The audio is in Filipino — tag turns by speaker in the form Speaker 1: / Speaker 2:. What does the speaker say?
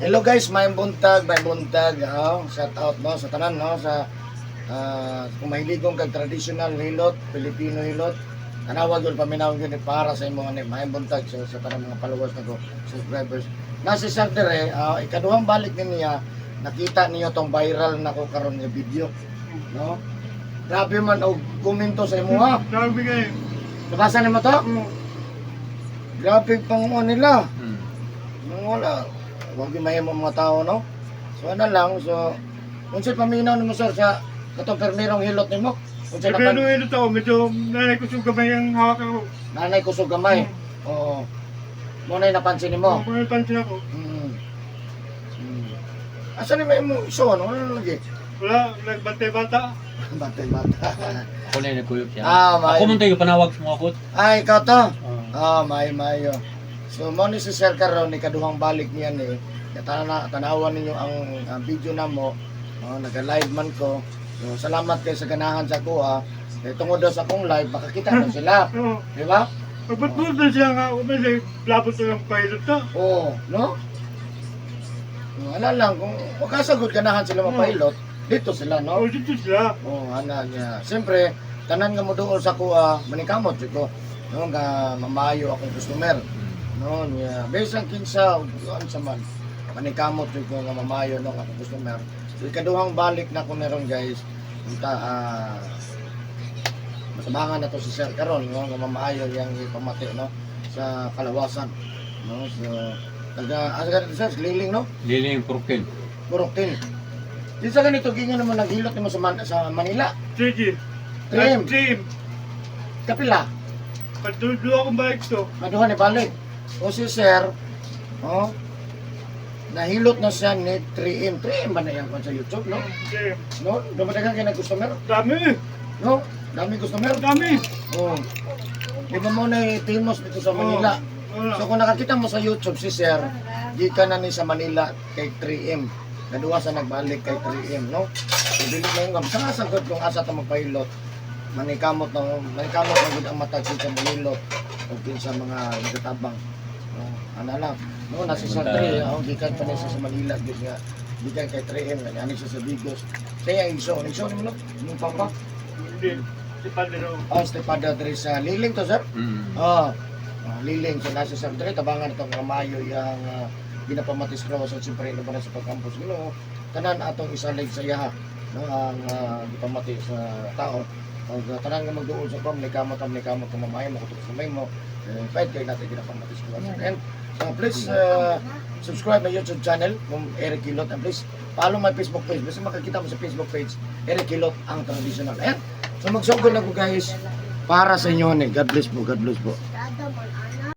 Speaker 1: Hello guys, may buntag, may buntag. Oh, shout out no sa tanan no sa ah, kung mahiligong kag traditional hilot, Filipino hilot. Tanawag yun paminaw yun eh, para sa imong ani may buntag so, sa tanang mga followers na ko, subscribers. Na si Sir Tere, ah, ikaduhang balik ni niya, nakita niyo tong viral na ko karon nga video. No? Grabe man og komento sa imo ha.
Speaker 2: Sabi kayo.
Speaker 1: Nabasa nimo to? Grabe pang nila.
Speaker 3: Hmm.
Speaker 1: Wala, huwag yung mahimo mga tao, no? So, ano lang, so, unsay paminaw nimo sir sa katong permirong hilot nimo? Unsay
Speaker 2: Sabi ano
Speaker 1: napan
Speaker 2: ito to, medyo nanay ko sa gamay ang hawak ako.
Speaker 1: nanay ko sa gamay. Oo. Mo na napansin nimo.
Speaker 2: Kung may pansin ako,
Speaker 1: Hmm. Hmm. Asa ni may mo iso ano? Ano lagi?
Speaker 2: wala, nagbantay-bata.
Speaker 1: Batay bata.
Speaker 3: Ako na yung nagkuyot siya.
Speaker 1: ah, may.
Speaker 3: Ako man tayo panawag sa mga kot.
Speaker 1: Ay, ikaw to.
Speaker 3: Ah.
Speaker 1: Ah, may mayo. So mo ni si Sir karon ni kaduhang balik niya ni. Tana tanawan ninyo ang, ang video na mo. Oh, naga-live man ko. So, salamat kay sa ganahan sa kuha. Eh, tungod daw sa akong live, makakita na sila.
Speaker 2: Oo.
Speaker 1: Di ba?
Speaker 2: Pagpatulog na siya nga, umali, labot na ng pilot to.
Speaker 1: Oo, no? Wala lang, kung makasagot ganahan sila mapilot, dito sila, no?
Speaker 2: O, dito sila.
Speaker 1: Oo, ana niya. Siyempre, tanan nga mo doon sa kuha, manikamot, ko. No, nga mamayo akong customer. No, niya. Besang kinsa, ano sa man. Manikamot ko nga mamayo no, akong customer. So, ikaduhang balik na ko meron guys. Punta, ah, masabangan na to si Sir Karon, no, nga mamayo yang ipamati, no, sa kalawasan. No, so, taga, asa ka Sir, liling, no?
Speaker 3: Liling Purkin.
Speaker 1: Buroktin. Di sa ganito, gingan naman naghilot mo sa, Man- sa Manila.
Speaker 2: Sige.
Speaker 1: Trim.
Speaker 2: Trim.
Speaker 1: Kapila.
Speaker 2: Pagdulo akong bike to.
Speaker 1: Maduha ni balik. O si Sir, oh, nahilot na siya ni 3M. 3M ba na yan sa YouTube, no?
Speaker 2: Trim.
Speaker 1: No? Dumadagan kayo ng customer?
Speaker 2: Dami.
Speaker 1: No? Dami customer?
Speaker 2: Dami.
Speaker 1: Oh. Di ba mo na timos dito sa Manila?
Speaker 2: Wala.
Speaker 1: So kung nakakita mo sa YouTube si Sir, di ka na ni sa Manila kay 3M. Naduwa sa nagbalik kay 3M, no? So dili na yung sa sagot kung asa ta magpahilot. Manikamot ng manikamot ng gud ang matag sa mahilot o sa mga nagatabang. No, ana lang. No, nasa sa 3, oh, gikan pa na siya sa Manila gid nga. Gikan kay 3M, ani siya sa Bigos. Kaya ang iso, iso ni mo no? Yung papa.
Speaker 2: Hindi. Si Padre.
Speaker 1: Oh, Stepada diri sa Liling to, sir.
Speaker 3: Hmm.
Speaker 1: Ah, ah, liling sa nasa sa dire tabangan itong kamayo yang uh, ginapamatis ko sa siyempre na sa pagkampus Ginoo tanan atong isalig sa yaha no ang uh, gipamati sa tao ang uh, tanan nga magduol sa pam ni kamot am ni kamot kung mamay mo kutok sa may mo eh, pwede kay natin ginapamatis ko. And so please uh, subscribe my YouTube channel kung Eric Kilot and please follow my Facebook page. Basta makakita mo sa Facebook page Eric Kilot ang traditional. And so magsugod na ko guys para sa inyo ni God bless po God bless po